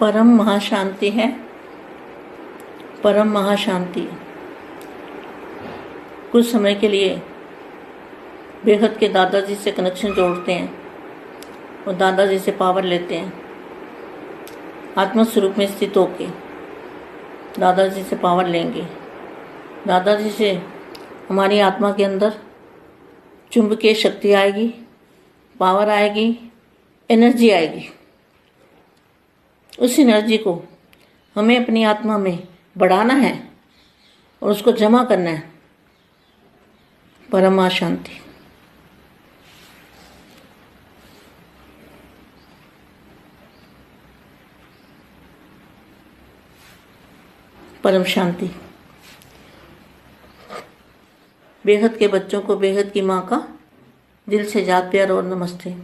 परम महाशांति है। परम महाशांति। कुछ समय के लिए बेहद के दादाजी से कनेक्शन जोड़ते हैं और दादाजी से पावर लेते हैं। आत्मा स्वरूप में स्थित होके दादाजी से पावर लेंगे। दादाजी से हमारी आत्मा के अंदर चुंबकीय शक्ति आएगी पावर आएगी एनर्जी आएगी। उस एनर्जी को हमें अपनी आत्मा में बढ़ाना है और उसको जमा करना है। परमा शांति। परम शांति। बेहद के बच्चों को बेहद की माँ का दिल से याद प्यार और नमस्ते।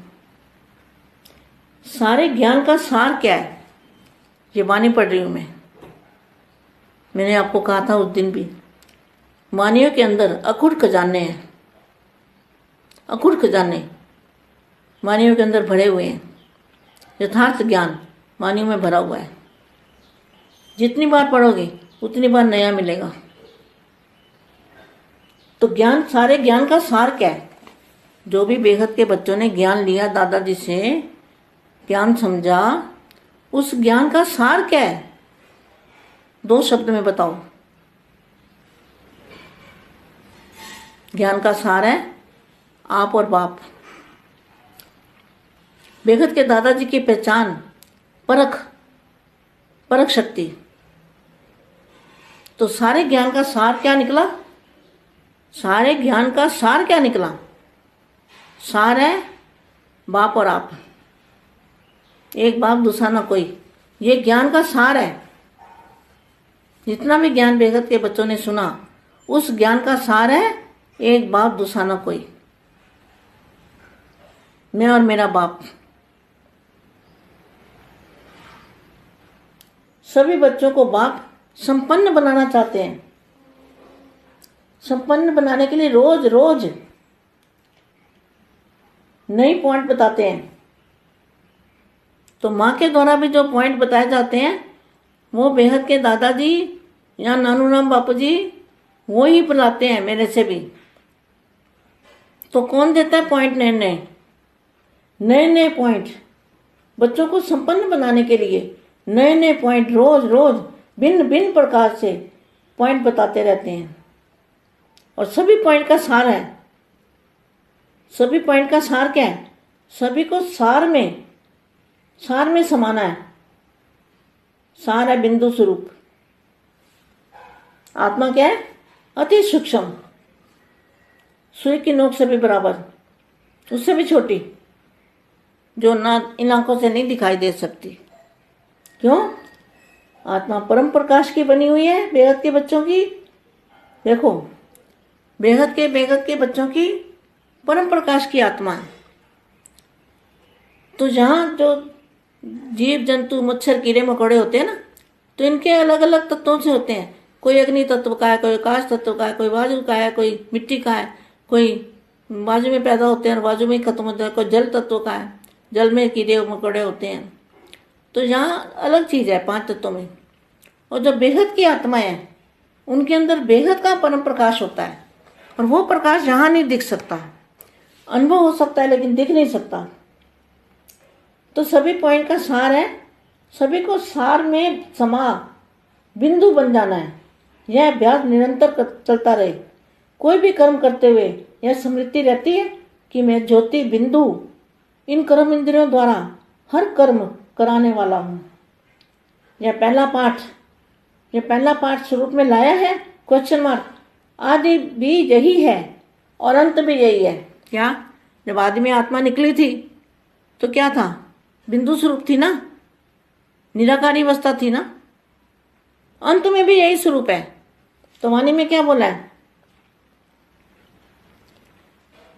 सारे ज्ञान का सार क्या है? ये वाणी पढ़ रही हूँ मैं। मैंने आपको कहा था उस दिन भी, वाणियों के अंदर अखुट खजाने हैं। अखुट खजाने, वाणियों के अंदर भरे हुए हैं। यथार्थ ज्ञान वाणियों में भरा हुआ है। जितनी बार पढ़ोगे, उतनी बार नया मिलेगा। तो ज्ञान, सारे ज्ञान का सार क्या है? जो भी बेहद के बच्चों ने ज्ञान लिया, दादाजी से ज्ञान समझा उस ज्ञान का सार क्या है? दो शब्द में बताओ। ज्ञान का सार है आप और बाप। बेगत के दादाजी की पहचान परख परख शक्ति। तो सारे ज्ञान का सार क्या निकला? सारे ज्ञान का सार क्या निकला? सार है बाप और आप। एक बाप दूसरा ना कोई। ये ज्ञान का सार है। जितना भी ज्ञान बेगत के बच्चों ने सुना, उस ज्ञान का सार है एक बाप दूसरा ना कोई। मैं और मेरा बाप। सभी बच्चों को बाप संपन्न बनाना चाहते हैं। संपन्न बनाने के लिए रोज रोज नई पॉइंट बताते हैं। तो माँ के द्वारा भी जो पॉइंट बताए जाते हैं, वो बेहद के दादाजी या नानू राम बापू जी वो ही बुलाते हैं मेरे से भी। तो कौन देता है पॉइंट नए नए? नए नए पॉइंट बच्चों को संपन्न बनाने के लिए नए नए पॉइंट रोज रोज भिन्न भिन्न प्रकार से पॉइंट बताते रहते हैं। और सभी पॉइंट का सार है। सभी पॉइंट का सार क्या है? सभी को सार में सार में समाना है। सार है बिंदु स्वरूप। आत्मा क्या है? अति सूक्ष्म। सुई की नोक से भी बराबर। उससे भी छोटी। जो ना, इन आँखों से नहीं दिखाई दे सकती। क्यों? आत्मा परम प्रकाश की बनी हुई है, बेहद के बच्चों की। देखो, बेहद के बेहद के बच्चों की परम प्रकाश की आत्मा है। तो जहाँ जो जीव जंतु मच्छर कीड़े मकोड़े होते हैं ना तो इनके अलग अलग तत्वों से होते हैं। कोई अग्नि तत्व का है, कोई आकाश तत्व का है, कोई वायु का है, कोई मिट्टी का है, कोई बाजू में पैदा होते हैं और बाजू में ही खत्म होता है, कोई जल तत्व का है, जल में कीड़े मकोड़े होते हैं। तो यहाँ अलग चीज़ है पाँच तत्वों में। और जो बेहद की आत्मा है, उनके अंदर बेहद का परम प्रकाश होता है। और वो प्रकाश यहाँ नहीं दिख सकता। अनुभव हो सकता है, लेकिन दिख नहीं सकता। तो सभी पॉइंट का सार है। सभी को सार में समा, बिंदु बन जाना है। यह अभ्यास निरंतर चलता रहे। कोई भी कर्म करते हुए यह स्मृति रहती है कि मैं ज्योति, बिंदु, इन कर्म इंद्रियों द्वारा हर कर्म कराने वाला हूँ। यह पहला पाठ, यह पहला पाठ स्वरूप में लाया है। क्वेश्चन मार्क आदि भी यही है और अंत भी यही है। क्या? जब आदि में आत्मा निकली थी तो क्या था? बिंदु स्वरूप थी ना? निराकारी अवस्था थी ना? अंत में भी यही स्वरूप है। तो वाणी में क्या बोला है?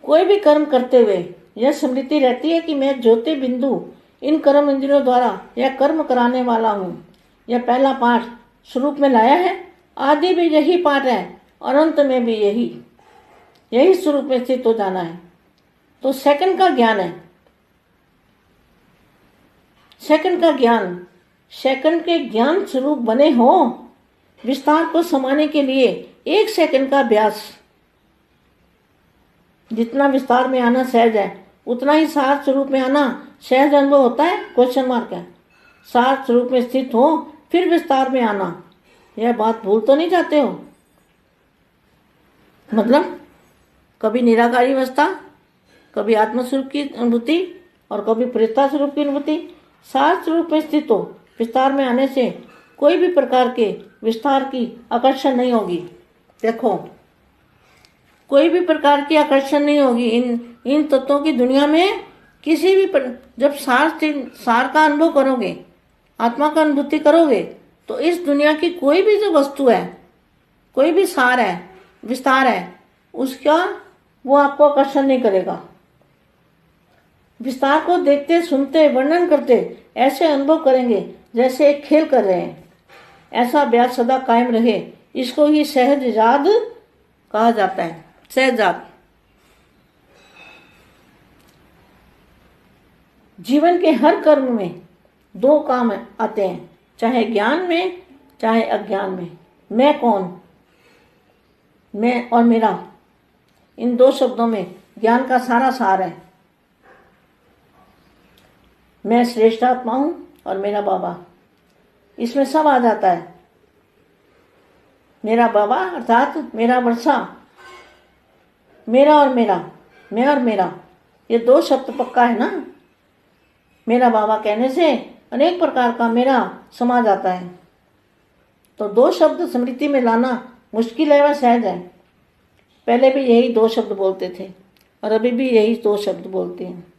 कोई भी कर्म करते हुए यह स्मृति रहती है कि मैं ज्योति बिंदु इन कर्म इंद्रियों द्वारा यह कर्म कराने वाला हूँ। यह पहला पाठ स्वरूप में लाया है। आदि भी यही पाठ है और अंत में भी यही। यही स्वरूप में स्थित हो जाना है। तो सेकंड का ज्ञान है। सेकंड का ज्ञान। सेकंड के ज्ञान स्वरूप बने हो, विस्तार को समाने के लिए एक सेकंड का अभ्यास। जितना विस्तार में आना सहज है, उतना ही सार स्वरूप में आना सहज अनुभव होता है क्वेश्चन मार्क है। सार स्वरूप में स्थित हो, फिर विस्तार में आना। यह बात भूल तो नहीं जाते हो? मतलब कभी निराकारी अवस्था, कभी आत्मस्वरूप की अनुभूति और कभी प्रेता स्वरूप की अनुभूति सार स्वरूप में स्थित हो विस्तार में आने से कोई भी प्रकार के विस्तार की आकर्षण नहीं होगी। देखो कोई भी प्रकार की आकर्षण नहीं होगी। इन इन तत्वों की दुनिया में किसी भी पर, जब सार सार का अनुभव करोगे आत्मा का अनुभूति करोगे तो इस दुनिया की कोई भी जो वस्तु है कोई भी सार है विस्तार है उसका वो आपको आकर्षण नहीं करेगा। विस्तार को देखते, सुनते, वर्णन करते, ऐसे अनुभव करेंगे जैसे एक खेल कर रहे हैं। ऐसा अभ्यास सदा कायम रहे। इसको ही सहज याद कहा जाता है। सहज याद जीवन के हर कर्म में दो काम आते हैं, चाहे ज्ञान में, चाहे अज्ञान में। मैं कौन? मैं और मेरा। इन दो शब्दों में ज्ञान का सारा सार है। मैं श्रेष्ठ आत्मा हूँ और मेरा बाबा। इसमें सब आ जाता है। मेरा बाबा अर्थात मेरा वर्षा। मेरा और मेरा, मैं और मेरा। ये दो शब्द पक्का है ना? मेरा बाबा कहने से अनेक प्रकार का मेरा समा जाता है। तो दो शब्द स्मृति में लाना मुश्किल है व सहज है। पहले भी यही दो शब्द बोलते थे और अभी भी यही दो शब्द बोलते हैं।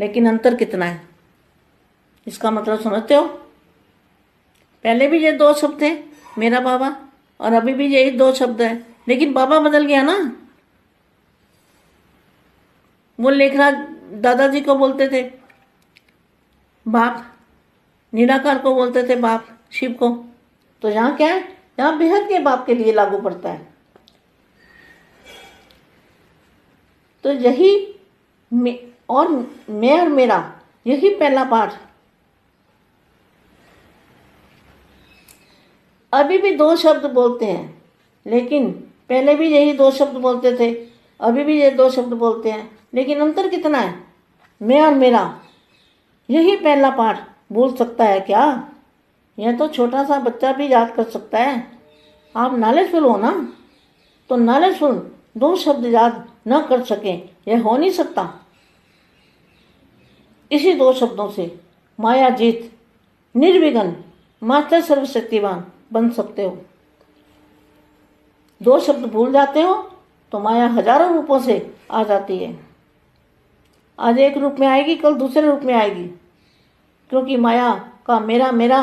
लेकिन अंतर कितना है? इसका मतलब समझते हो? पहले भी ये दो शब्द थे मेरा बाबा, और अभी भी यही दो शब्द है। लेकिन बाबा बदल गया ना। वो लेखराज दादाजी को बोलते थे, बाप, निराकार को बोलते थे बाप, शिव को। तो यहाँ क्या है? यहाँ बेहद के बाप के लिए लागू पड़ता है। तो यही और मैं और मेरा, यही पहला पाठ। अभी भी दो शब्द बोलते हैं, लेकिन पहले भी यही दो शब्द बोलते थे, अभी भी ये दो शब्द बोलते हैं, लेकिन अंतर कितना है? मैं और मेरा। यही पहला पाठ बोल सकता है क्या? यह तो छोटा सा बच्चा भी याद कर सकता है। आप नॉलेजफुल हो ना? तो नॉलेजफुल दो शब्द याद न कर सकें, यह हो नहीं सकता। इसी दो शब्दों से माया जीत निर्विघ्न मास्टर सर्वशक्तिवान बन सकते हो। दो शब्द भूल जाते हो तो माया हज़ारों रूपों से आ जाती है। आज एक रूप में आएगी, कल दूसरे रूप में आएगी। क्योंकि माया का मेरा मेरा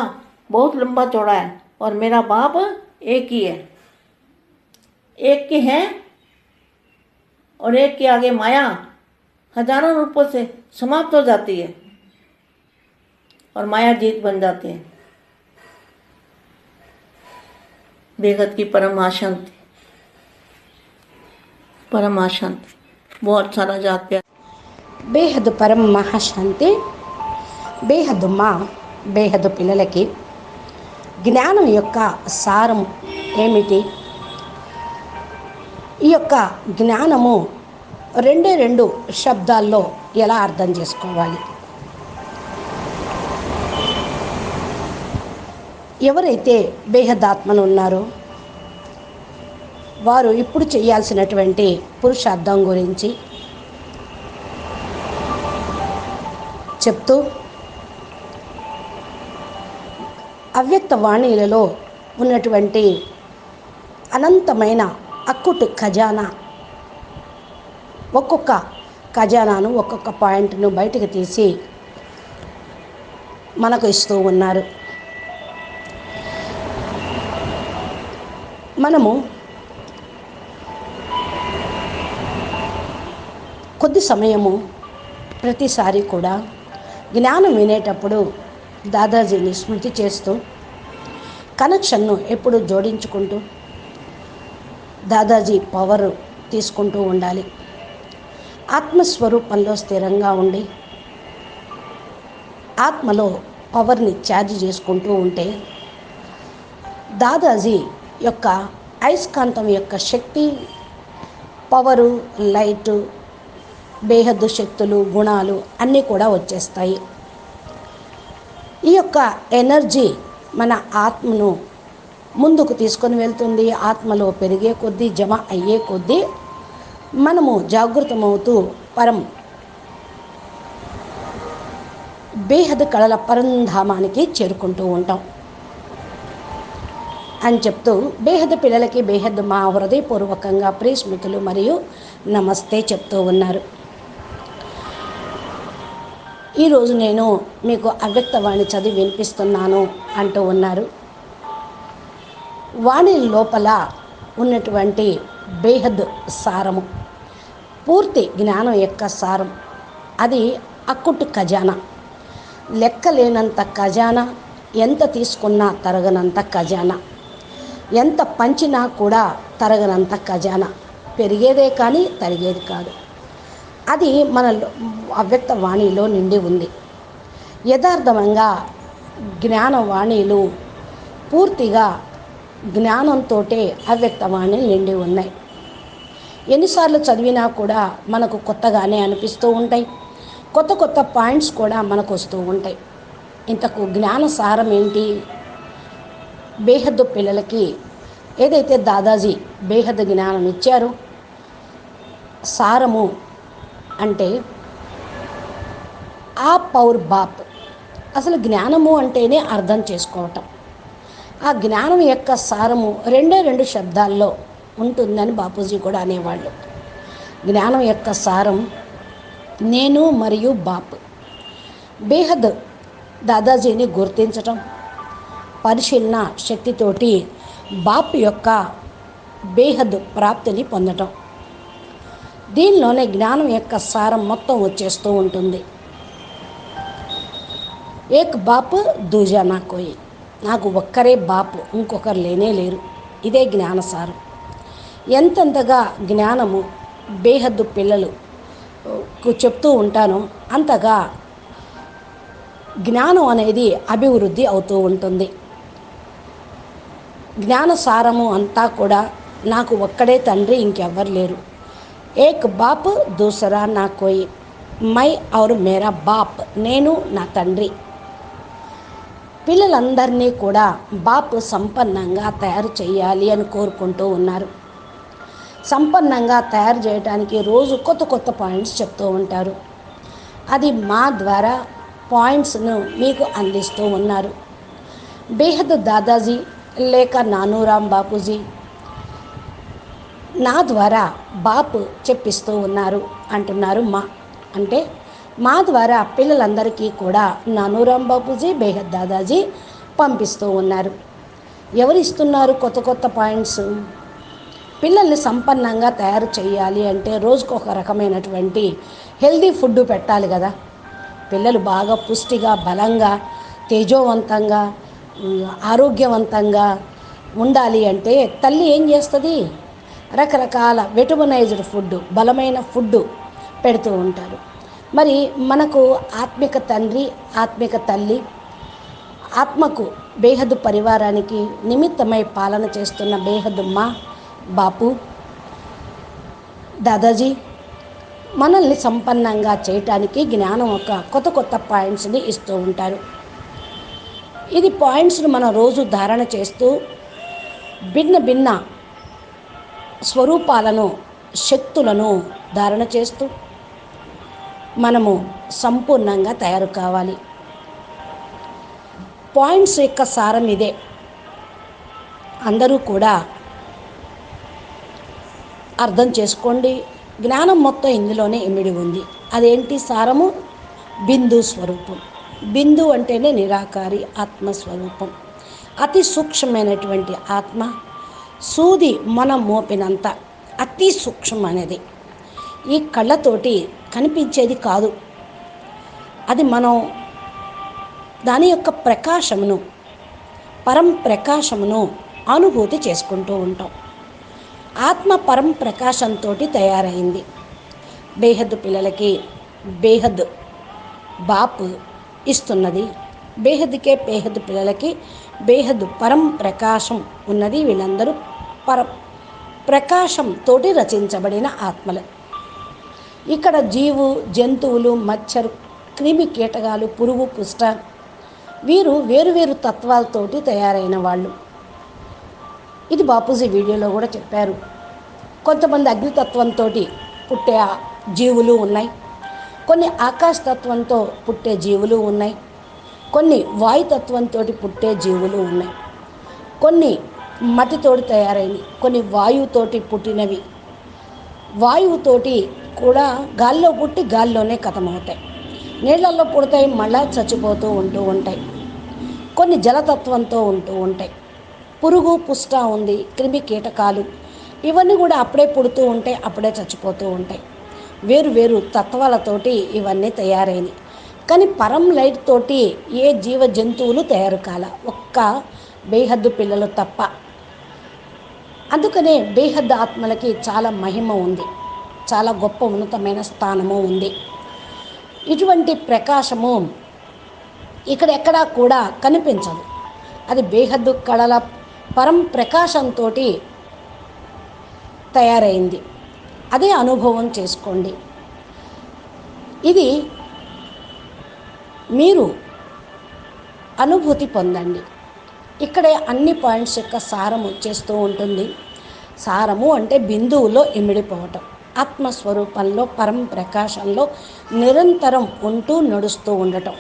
बहुत लंबा चौड़ा है और मेरा बाप एक ही है। एक के हैं और एक के आगे माया हज़ारों रूपों से समाप्त हो जाती है और माया जीत बन जाती है। बेहद की परम आशांति परम आशांति बहुत सारा जात प्यार బేహద్దు పరం మహాశాంతి బేహద్దు మా బేహద్దు పిల్లలకి జ్ఞానం యొక్క సారం ఏమిటి ఈ యొక్క జ్ఞానము రెండే రెండు శబ్దాల్లో ఎలా అర్థం చేసుకోవాలి ఎవరైతే బేహదాత్మలు ఉన్నారో వారు ఇప్పుడు చేయాల్సినటువంటి పురుషార్థం గురించి చెప్తూ అవ్యక్త వాణిలలో ఉన్నటువంటి అనంతమైన అక్కుటు ఖజానా ఒక్కొక్క ఖజానాను ఒక్కొక్క పాయింట్ను బయటకు తీసి మనకు ఇస్తూ ఉన్నారు. మనము కొద్ది సమయము ప్రతిసారి కూడా జ్ఞానం వినేటప్పుడు దాదాజీని స్మృతి చేస్తూ కనెక్షన్ను ఎప్పుడు జోడించుకుంటూ దాదాజీ పవర్ తీసుకుంటూ ఉండాలి. ఆత్మస్వరూపంలో స్థిరంగా ఉండి ఆత్మలో పవర్ని ఛార్జ్ చేసుకుంటూ ఉంటే దాదాజీ యొక్క అయస్కాంతం యొక్క శక్తి పవరు లైటు బేహద్దు శక్తులు గుణాలు అన్నీ కూడా వచ్చేస్తాయి. ఈ యొక్క ఎనర్జీ మన ఆత్మను ముందుకు తీసుకొని వెళ్తుంది. ఆత్మలో పెరిగే కొద్దీ జమ అయ్యే కొద్దీ మనము జాగృతమవుతూ పరం బేహద్ కళల పరంధామానికి చేరుకుంటూ ఉంటాం. అని చెప్తూ బేహద్ పిల్లలకి బేహద్ మా హృదయపూర్వకంగా ప్రియస్మృతులు మరియు నమస్తే చెప్తూ ఉన్నారు. ఈరోజు నేను మీకు అవ్యక్తవాణి చదివి వినిపిస్తున్నాను అంటూ ఉన్నారు. వాణి లోపల ఉన్నటువంటి బేహద్ సారము పూర్తి జ్ఞానం యొక్క సారం అది అక్కుట్టు ఖజానా. లెక్కలేనంత ఖజానా ఎంత తీసుకున్నా తరగనంత ఖజానా. ఎంత పంచినా కూడా తరగనంత ఖజానా. పెరిగేదే కానీ తరిగేది కాదు. అది మన అవ్యక్త వాణిలో నిండి ఉంది. యథార్థంగా జ్ఞానవాణిలు పూర్తిగా జ్ఞానంతో అవ్యక్తవాణి నిండి ఉన్నాయి. ఎన్నిసార్లు చదివినా కూడా మనకు కొత్తగానే అనిపిస్తూ ఉంటాయి. కొత్త కొత్త పాయింట్స్ కూడా మనకు వస్తూ ఉంటాయి. ఇంతకు జ్ఞాన సారం ఏంటి? బేహద్దు పిల్లలకి ఏదైతే దాదాజీ బేహద్ జ్ఞానం ఇచ్చారో సారము అంటే ఆ పౌర్ బాప్. అసలు జ్ఞానము అంటేనే అర్థం చేసుకోవటం. ఆ జ్ఞానం యొక్క సారము రెండే రెండు శబ్దాల్లో ఉంటుందని బాపూజీ కూడా అనేవాళ్ళు. జ్ఞానం యొక్క సారం నేను మరియు బాప్. బేహద్ దాదాజీని గుర్తించటం పరిశీలన శక్తితోటి బాప్ యొక్క బేహద్ ప్రాప్తిని పొందటం. దీనిలోనే జ్ఞానం యొక్క సారం మొత్తం వచ్చేస్తూ ఉంటుంది. ఏక్ బాప్ దూజా నా కోయి. నాకు ఒక్కరే బాపు ఇంకొకరు లేనే లేరు. ఇదే జ్ఞానసారం ఎంతెంతగా జ్ఞానము బేహద్దు పిల్లలు చెప్తూ ఉంటానో అంతగా జ్ఞానం అనేది అభివృద్ధి అవుతూ ఉంటుంది. జ్ఞానసారము అంతా కూడా నాకు ఒక్కడే తండ్రి ఇంకెవ్వరు లేరు. ఏక్ బాప్ దూసరా నా కోయి. మై ఔర్ మేరా బాప్ నేను నా తండ్రి. పిల్లలందరినీ కూడా బాప్ సంపన్నంగా తయారు చేయాలి అని కోరుకుంటూ ఉన్నారు. సంపన్నంగా తయారు చేయడానికి రోజు కొత్త కొత్త పాయింట్స్ చెప్తూ ఉంటారు. అది మా ద్వారా పాయింట్స్ను మీకు అందిస్తూ ఉన్నారు. బేహద్ దాదాజీ లేక నానూరాం బాపూజీ? నా ద్వారా బాపు చెప్పిస్తూ ఉన్నారు అంటున్నారు మా. అంటే మా ద్వారా పిల్లలందరికీ కూడా నానూరాం బాపూజీ బేహద్ దాదాజీ పంపిస్తూ ఉన్నారు. ఎవరు ఇస్తున్నారు కొత్త కొత్త పాయింట్స్? పిల్లల్ని సంపన్నంగా తయారు చేయాలి అంటే రోజుకు ఒక రకమైనటువంటి హెల్దీ ఫుడ్ పెట్టాలి కదా. పిల్లలు బాగా పుష్టిగా బలంగా తేజోవంతంగా ఆరోగ్యవంతంగా ఉండాలి అంటే తల్లి ఏం చేస్తుంది? రకరకాల వెటమనైజ్డ్ ఫుడ్ బలమైన ఫుడ్ పెడుతూ ఉంటారు. మరి మనకు ఆత్మిక తండ్రి ఆత్మిక తల్లి ఆత్మకు బేహద్దు పరివారానికి నిమిత్తమై పాలన చేస్తున్న బేహద్దు మా బాపు దాదాజీ మనల్ని సంపన్నంగా చేయటానికి జ్ఞానం ఒక కొత్త కొత్త పాయింట్స్ని ఇస్తూ ఉంటారు. ఇది పాయింట్స్ను మనం రోజు ధారణ చేస్తూ భిన్న భిన్న స్వరూపాలను శక్తులను ధారణ చేస్తూ మనము సంపూర్ణంగా తయారు కావాలి. పాయింట్స్ యొక్క సారం ఇదే. అందరూ కూడా అర్థం చేసుకోండి. జ్ఞానం మొత్తం ఇందులోనే ఇమిడి ఉంది. అదేంటి సారము? బిందు స్వరూపం. బిందు అంటేనే నిరాకారి ఆత్మస్వరూపం. అతి సూక్ష్మమైనటువంటి ఆత్మ సూది మనం మోపినంత అతి సూక్ష్మమైనది. ఈ కళ్ళతోటి కనిపించేది కాదు. అది మనం దాని యొక్క ప్రకాశమును పరం ప్రకాశమును అనుభూతి చేసుకుంటూ ఉంటాం. ఆత్మ పరం ప్రకాశంతో తయారైంది. బేహద్ పిల్లలకి బేహద్ బాపు ఇస్తున్నది. బేహద్కే బేహద్ పిల్లలకి బేహద్ పరం ప్రకాశం ఉన్నది వీళ్ళందరూ పర ప్రకాశంతోటి రచించబడిన ఆత్మలు. ఇక్కడ జీవు జంతువులు మచ్చరు క్రిమి కీటకాలు పురుగు పుష్ట వీరు వేరువేరు తత్వాలతోటి తయారైన వాళ్ళు. ఇది బాపూజీ వీడియోలో కూడా చెప్పారు. కొంతమంది అగ్నితత్వంతో పుట్టే జీవులు ఉన్నాయి. కొన్ని ఆకాశతత్వంతో పుట్టే జీవులు ఉన్నాయి. కొన్ని వాయుతత్వంతో పుట్టే జీవులు ఉన్నాయి. కొన్ని మట్టితోటి తయారైనవి కొన్ని వాయువుతోటి పుట్టినవి. వాయువుతోటి కూడా గాల్లో పుట్టి గాల్లోనే కథమవుతాయి. నీళ్ళల్లో పుడతాయి మళ్ళా చచ్చిపోతూ ఉంటూ ఉంటాయి. కొన్ని జలతత్వంతో ఉంటూ ఉంటాయి. పురుగు పుష్ట ఉంది క్రిమి కీటకాలు ఇవన్నీ కూడా అప్పుడే పుడుతూ ఉంటాయి అప్పుడే చచ్చిపోతూ ఉంటాయి. వేరు వేరు తత్వాలతోటి ఇవన్నీ తయారైనవి కానీ పరం లైట్ తోటి ఏ జీవ జంతువులు తయారు కాల. ఒక్క బేహద్దు పిల్లలు తప్ప. అందుకనే బేహద్దు ఆత్మలకి చాలా మహిమ ఉంది. చాలా గొప్ప ఉన్నతమైన స్థానము ఉంది. ఇటువంటి ప్రకాశము ఇక్కడ ఎక్కడా కూడా కనిపించదు. అది బేహద్దు కళల పరం ప్రకాశంతో తయారైంది. అదే అనుభవం చేసుకోండి. ఇది మీరు అనుభూతి పొందండి. ఇక్కడే అన్ని పాయింట్స్ యొక్క సారము చేస్తూ ఉంటుంది. సారము అంటే బిందువులో ఇమిడిపోవటం. ఆత్మస్వరూపంలో పరం ప్రకాశంలో నిరంతరం ఉంటూ నడుస్తూ ఉండటం.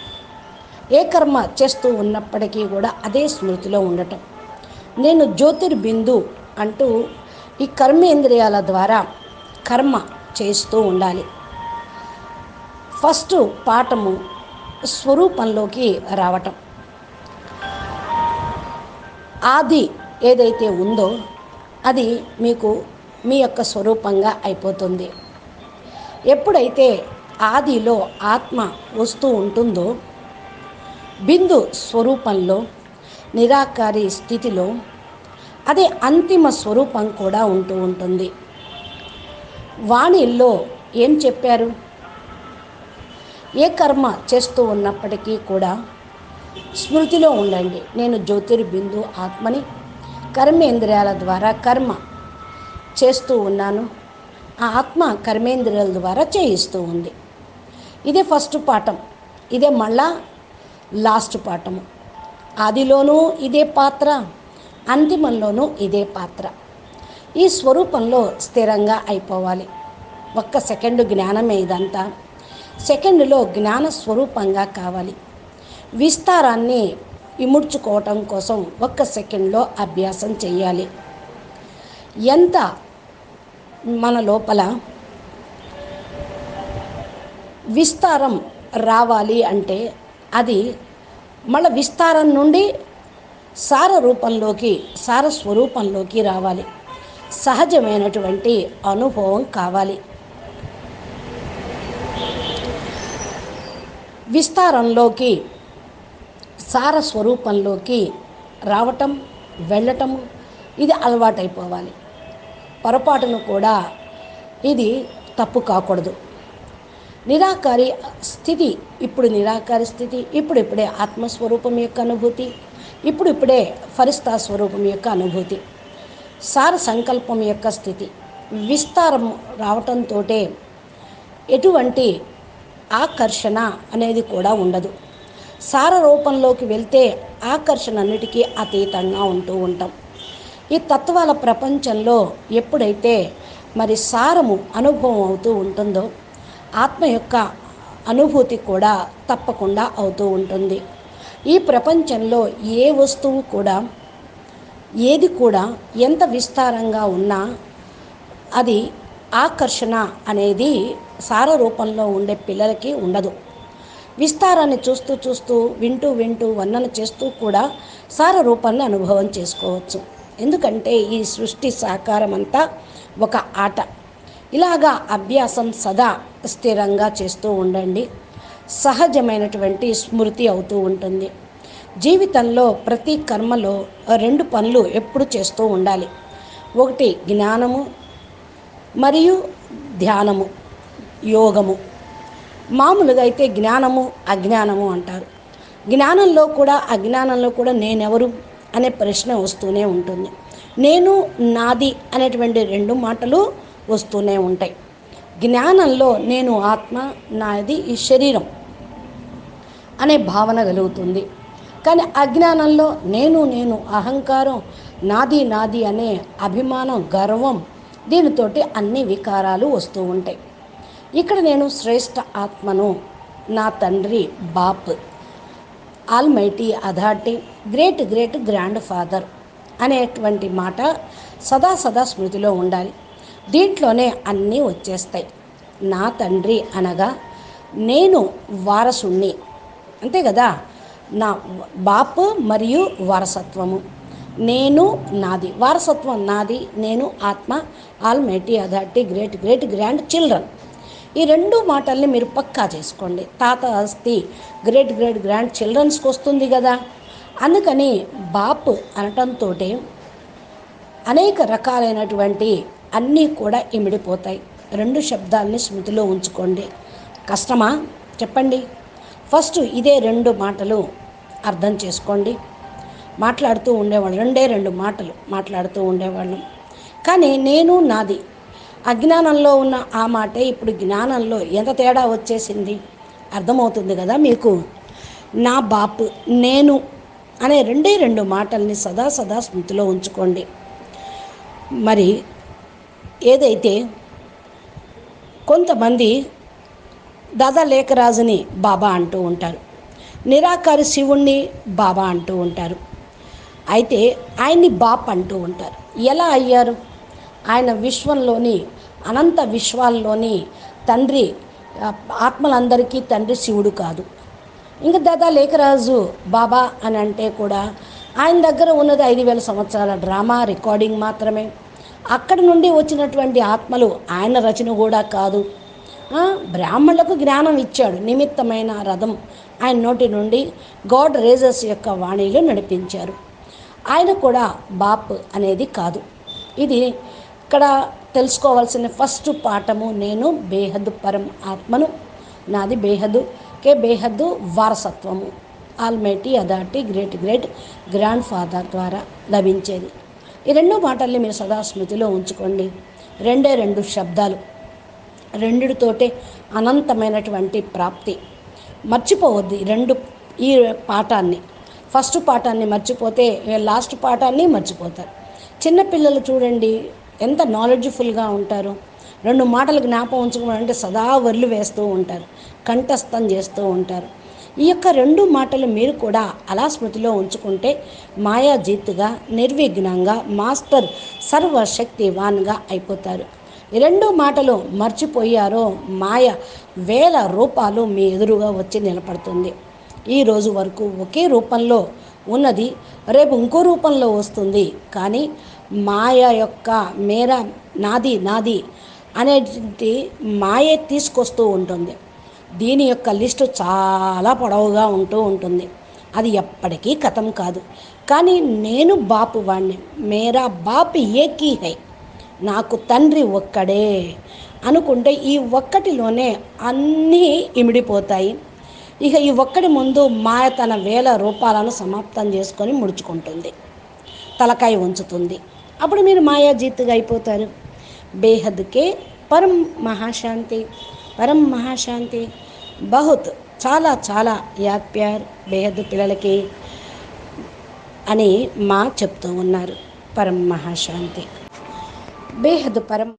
ఏ కర్మ చేస్తూ ఉన్నప్పటికీ కూడా అదే స్మృతిలో ఉండటం. నేను జ్యోతిర్బిందు అంటూ ఈ కర్మేంద్రియాల ద్వారా కర్మ చేస్తూ ఉండాలి. ఫస్ట్ పాఠము స్వరూపంలోకి రావటం. ఆది ఏదైతే ఉందో అది మీకు మీ యొక్క స్వరూపంగా అయిపోతుంది. ఎప్పుడైతే ఆదిలో ఆత్మ వస్తూ ఉంటుందో బిందు స్వరూపంలో నిరాకారి స్థితిలో అదే అంతిమ స్వరూపం కూడా ఉంటూ ఉంటుంది. వాణిల్లో ఏం చెప్పారు? ఏ కర్మ చేస్తూ ఉన్నప్పటికీ కూడా స్మృతిలో ఉండండి. నేను జ్యోతిర్బిందు ఆత్మని కర్మేంద్రియాల ద్వారా కర్మ చేస్తూ ఉన్నాను. ఆ ఆత్మ కర్మేంద్రియాల ద్వారా చేయిస్తూ ఉంది. ఇదే ఫస్ట్ పాఠం. ఇదే మళ్ళా లాస్ట్ పాఠము. ఆదిలోనూ ఇదే పాత్ర అంతిమంలోనూ ఇదే పాత్ర. ఈ స్వరూపంలో స్థిరంగా అయిపోవాలి. ఒక్క సెకండ్ జ్ఞానమే ఇదంతా. సెకండ్లో జ్ఞాన స్వరూపంగా కావాలి. విస్తారాన్ని ఇముడ్చుకోవటం కోసం ఒక్క సెకండ్లో అభ్యాసం చేయాలి ఎంత మన లోపల విస్తారం రావాలి అంటే అది మళ్ళీ విస్తారం నుండి సార రూపంలోకి సార స్వరూపంలోకి రావాలి. సహజమైనటువంటి అనుభవం కావాలి. విస్తారంలోకి సార స్వరూపంలోకి రావటం వెళ్ళటం ఇది అలవాటైపోవాలి. పొరపాటును కూడా ఇది తప్పు కాకూడదు. నిరాకారి స్థితి ఇప్పుడు నిరాకారి స్థితి ఇప్పుడిప్పుడే ఆత్మస్వరూపం యొక్క అనుభూతి ఇప్పుడిప్పుడే ఫరిస్తా స్వరూపం యొక్క అనుభూతి. సార సంకల్పం యొక్క స్థితి. విస్తారం రావటంతో ఎటువంటి ఆకర్షణ అనేది కూడా ఉండదు. సార రూపంలోకి వెళ్తే ఆకర్షణ అన్నిటికీ అతీతంగా ఉంటూ ఉంటాం. ఈ తత్వాల ప్రపంచంలో ఎప్పుడైతే మరి సారము అనుభవం అవుతూ ఉంటుందో ఆత్మ యొక్క అనుభూతి కూడా తప్పకుండా అవుతూ ఉంటుంది. ఈ ప్రపంచంలో ఏ వస్తువు కూడా ఏది కూడా ఎంత విస్తారంగా ఉన్నా అది ఆకర్షణ అనేది సార రూపంలో ఉండే పిల్లలకి ఉండదు. విస్తారాన్ని చూస్తూ చూస్తూ వింటూ వింటూ వర్ణన చేస్తూ కూడా సార రూపాన్ని అనుభవం చేసుకోవచ్చు. ఎందుకంటే ఈ సృష్టి సాకారం అంతా ఒక ఆట. ఇలాగా అభ్యాసం సదా స్థిరంగా చేస్తూ ఉండండి. సహజమైనటువంటి స్మృతి అవుతూ ఉంటుంది. జీవితంలో ప్రతి కర్మలో రెండు పనులు ఎప్పుడు చేస్తూ ఉండాలి. ఒకటి జ్ఞానము మరియు ధ్యానము యోగము. మామూలుగా అయితే జ్ఞానము అజ్ఞానము అంటారు. జ్ఞానంలో కూడా అజ్ఞానంలో కూడా నేనెవరు అనే ప్రశ్న వస్తూనే ఉంటుంది. నేను నాది అనేటువంటి రెండు మాటలు వస్తూనే ఉంటాయి. జ్ఞానంలో నేను ఆత్మ నాది ఈ శరీరం అనే భావన కలుగుతుంది. కానీ అజ్ఞానంలో నేను నేను అహంకారం నాది నాది అనే అభిమానం గర్వం దీనితోటి అన్ని వికారాలు వస్తూ ఉంటాయి. ఇక్కడ నేను శ్రేష్ఠ ఆత్మను నా తండ్రి బాప్ almighty authority great great grandfather అనేటువంటి మాట సదా సదా స్మృతిలో ఉండాలి. దీంట్లోనే అన్నీ వచ్చేస్తాయి. నా తండ్రి అనగా నేను వారసుణ్ణి. అంతే కదా? నా బాప్ మరియు వారసత్వము. నేను నాది. వారసత్వం నాది. నేను ఆత్మ almighty authority great great grandchildren. ఈ రెండు మాటల్ని మీరు పక్కా చేసుకోండి. తాత అస్తి గ్రేట్ గ్రేట్ గ్రాండ్ చిల్డ్రన్స్కి వస్తుంది కదా. అందుకని బాప్ అనటంతో అనేక రకాలైనటువంటి అన్నీ కూడా ఇమిడిపోతాయి. రెండు శబ్దాల్ని స్మృతిలో ఉంచుకోండి. కష్టమా? చెప్పండి. ఫస్ట్ ఇదే రెండు మాటలు అర్థం చేసుకోండి. మాట్లాడుతూ ఉండేవాళ్ళు. రెండే రెండు మాటలు మాట్లాడుతూ ఉండేవాళ్ళం. కానీ నేను నాది. అజ్ఞానంలో ఉన్న ఆ మాటే ఇప్పుడు జ్ఞానంలో ఎంత తేడా వచ్చేసింది? అర్థమవుతుంది కదా మీకు? నా బాపు నేను అనే రెండే రెండు మాటల్ని సదా సదా స్మృతిలో ఉంచుకోండి. మరి ఏదైతే కొంతమంది దాదా లేఖరాజుని బాబా అంటూ ఉంటారు. నిరాకారి శివుణ్ణి బాబా అంటూ ఉంటారు. అయితే ఆయన్ని బాప్ అంటూ ఉంటారు. ఎలా అయ్యారు? ఆయన విశ్వంలోని అనంత విశ్వాల్లోని తండ్రి ఆత్మలందరికీ తండ్రి శివుడు కాదు. ఇంకా దాదా లేఖరాజు బాబా అని అంటే కూడా ఆయన దగ్గర ఉన్నది ఐదు వేల సంవత్సరాల డ్రామా రికార్డింగ్ మాత్రమే. అక్కడి నుండి వచ్చినటువంటి ఆత్మలు ఆయన రచన కూడా కాదు. బ్రాహ్మణులకు జ్ఞానం ఇచ్చాడు నిమిత్తమైన రథం ఆయన నోటి నుండి గాడ్ రేజర్స్ యొక్క వాణిలు నడిపించారు. ఆయన కూడా బాప్ అనేది కాదు. ఇది ఇక్కడ తెలుసుకోవాల్సిన ఫస్ట్ పాఠము. నేను బేహద్దు పరం ఆత్మను నాది బేహద్దు కే బేహద్దు వారసత్వము. Almighty authority great great grandfather ద్వారా లభించేది. ఈ రెండు మాటల్ని మీరు సదా స్మృతిలో ఉంచుకోండి. రెండే రెండు శబ్దాలు. రెండిటితోటే అనంతమైనటువంటి ప్రాప్తి. మర్చిపోవద్దు రెండు ఈ పాఠాన్ని. ఫస్ట్ పాఠాన్ని మర్చిపోతే లాస్ట్ పాఠాన్ని మర్చిపోతారు. చిన్నపిల్లలు చూడండి ఎంత నాలెడ్జ్ఫుల్గా ఉంటారు. రెండు మాటలు జ్ఞాపకం ఉంచుకోవాలంటే సదా వర్లు వేస్తూ ఉంటారు కంఠస్థం చేస్తూ ఉంటారు. ఈ యొక్క రెండు మాటలు మీరు కూడా అలా స్మృతిలో ఉంచుకుంటే మాయాజీత్గా నిర్విఘ్నంగా మాస్టర్ సర్వశక్తివాన్గా అయిపోతారు. ఈ రెండు మాటలు మర్చిపోయారో మాయ వేల రూపాలు మీ ఎదురుగా వచ్చి నిలబడుతుంది. ఈ రోజు వరకు ఒకే రూపంలో ఉన్నది రేపు ఇంకో రూపంలో వస్తుంది. కానీ మాయ యొక్క మేర నాది నాది అనేటి మాయే తీసుకొస్తూ ఉంటుంది. దీని యొక్క లిస్టు చాలా పొడవుగా ఉంటూ ఉంటుంది. అది ఎప్పటికీ కథం కాదు. కానీ నేను బాపు వాణ్ణి మేరా బాప్ ఏకీ హై. నాకు తండ్రి ఒక్కడే అనుకుంటే ఈ ఒక్కటిలోనే అన్నీ ఇమిడిపోతాయి. ఇక ఈ ఒక్కడి ముందు మాయ తన వేల రూపాలను సమాప్తం చేసుకొని ముడుచుకుంటుంది. తలకాయ ఉంచుతుంది అప్పుడు మీరు మాయాజీత్గా అయిపోతారు. బేహద్కే పరం మహాశాంతి పరం మహాశాంతి. బహుత్ చాలా చాలా యాద్ ప్యార్ బేహద్ పిల్లలకి అని మా చెప్తూ ఉన్నారు. పరం మహాశాంతి. బేహద్ పరం